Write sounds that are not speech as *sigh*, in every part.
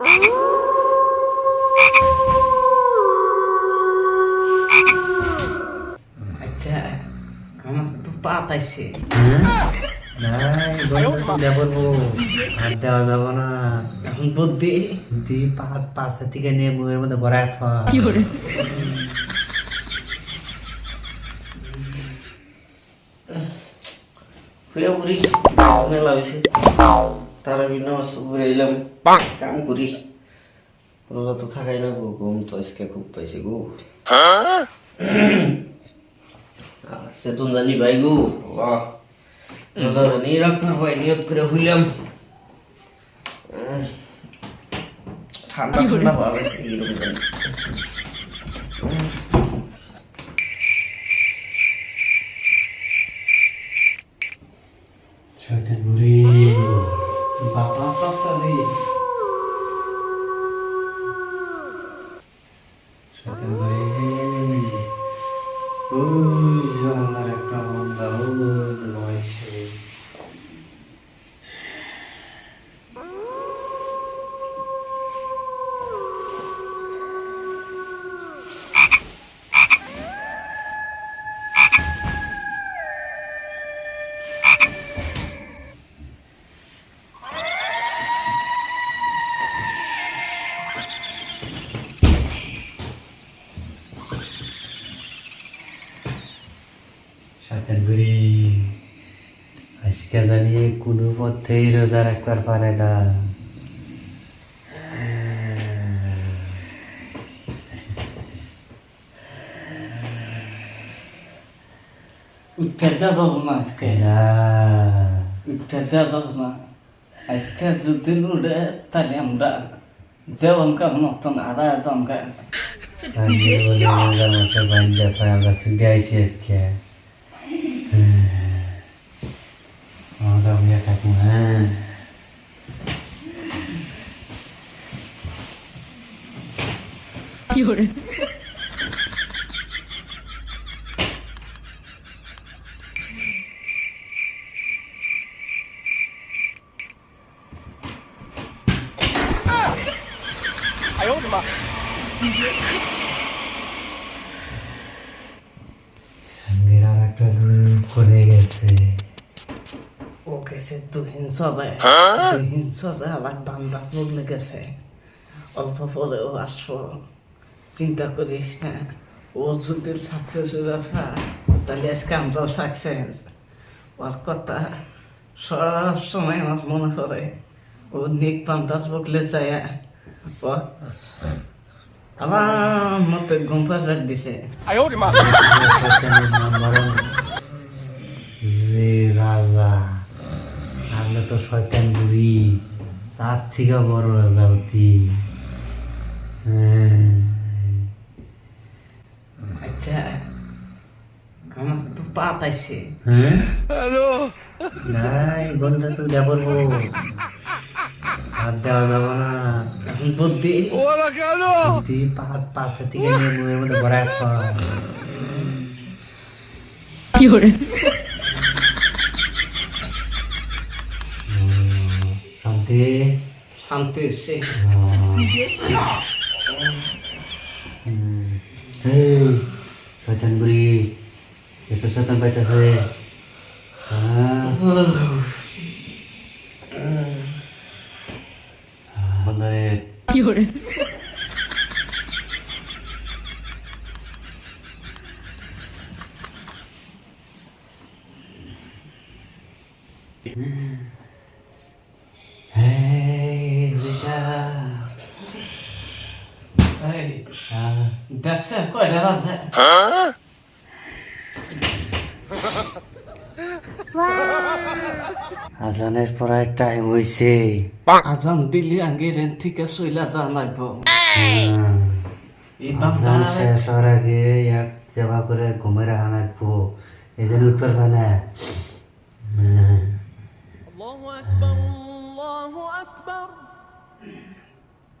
*laughs* আচ্ছা আমার তো পাতাইছে নাই বন্ধু তুলে বলব। হাত দেওয়া যাব না। এখন বুদ্ধি। তুই পাহাড় পাশে থেকে নিয়ে মুখের মধ্যে ভরায় থা। হয়ে মেলা হয়েছে তারা এলাম। কাম করি। রোজা তো থাকাই না গো ঘুম তো আজকে খুব পাইছে গো। সে তো জানি ভাই গো রোজা জানি রাখবার ভাই নিয়ত করে হইলাম। ঠান্ডা ঠান্ডা ভাব Constantly শয়তান বুড়ি আজকে জানি কোনো পথেই রোজা রাখবার পারে না। উত্তর দেওয়া যাব না আজকে। না। উত্তর দেওয়া যাব না। আজকে যদি উঠে তাহলে আমরা যেমনকার মতন আড়া জমকা আমি বলে রোজা মাসে বান্ধে পায় আমরা ছুটে আইসি আজকে আমরা আমি থাকব হ্যাঁ মেয়েরা একটা করে গেছে ও গেছে দুহিন সজায় দুহিন সজায় আলাক বান্দাজ বদলে গেছে অল্প পরে ও আসব। চিন্তা করিস না ও যদি সাকসেস হয়ে আসা তাহলে আজকে আমরা সাকসেস ওর কথা সব সময় আমার মনে পড়ে ও নিক বান্দাজ বকলে যায় ও আমার মতো পাশবার দিছে শয়তানের নাম বরং যে রাজা আমরা তো শয়তান বুড়ি তার থেকে বড় রাজা অতি হ্যাঁ। আচ্ছা আমার তো পাতাইছে হ্যাঁ? নাই বলব হাত দেওয়া যাব না। এখন বুদ্ধি। তুই পাহাড় পাশে থেকে নিয়ে মুখের মধ্যে ভরায় থা শান্তি শান্তি এসছে। এই শয়তান বুড়ি একটু শয়তান পাইতেছে। বন্ধরে। Hey, Risha. দেখছে কয়টা আছে আজানের পরাই টাইম হইছে আজান দিলি আগে রেন থেকে সইলা যা লাগব আজান শেষ হওয়ার আগে এক জবা করে ঘুমে রাখা লাগবো এদিন উঠবার পায় আল্লাহু আকবার আল্লাহু আকবার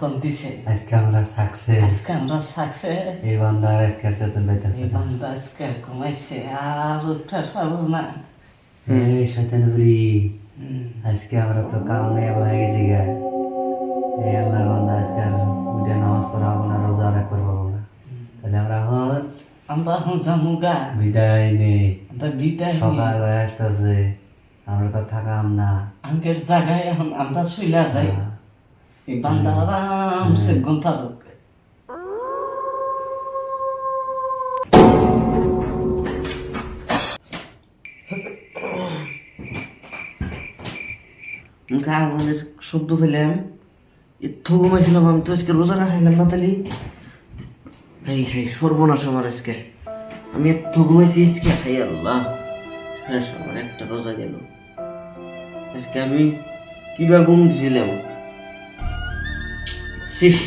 শেষ দিছে। আজকে আমরা সাকসেস আজকে আমরা সাকসেস এই বান্দার আজকের চেতন পাইতেছে এই বান্দা আজকে ঘুমাইছে। আর উঠতে পারব না। এই শয়তান বুড়ি আজকে আমরা তো কাম নিয়ে হয়ে গেছি গা। এই আল্লাহর বান্দা আজকে আর উঠে নামাজ পড়া হব না রোজা রাখতে পারব না। তাহলে আমরা এখন আমরা এখন জামুগা বিদায় নেই আমরা বিদায়। সকাল হয়ে আসতেছে। আমরা তো থাকাম না। আঙ্কের জায়গায় এখন আমরা শুইলা যাই। এই বান্দা আরামসে ঘুম পাচক মুখে আজানের শব্দ পেলাম এত ঘুমাইছিলাম আমি তো আজকে রোজা রাখাইলাম না তালি হাই হাই সর্বনাশ আমার আজকে আমি এত ঘুমাইছি আজকে হাই আল্লাহ হ্যাঁ আমার একটা রোজা গেল আজকে আমি কিবা ঘুম দিছিলাম 谢谢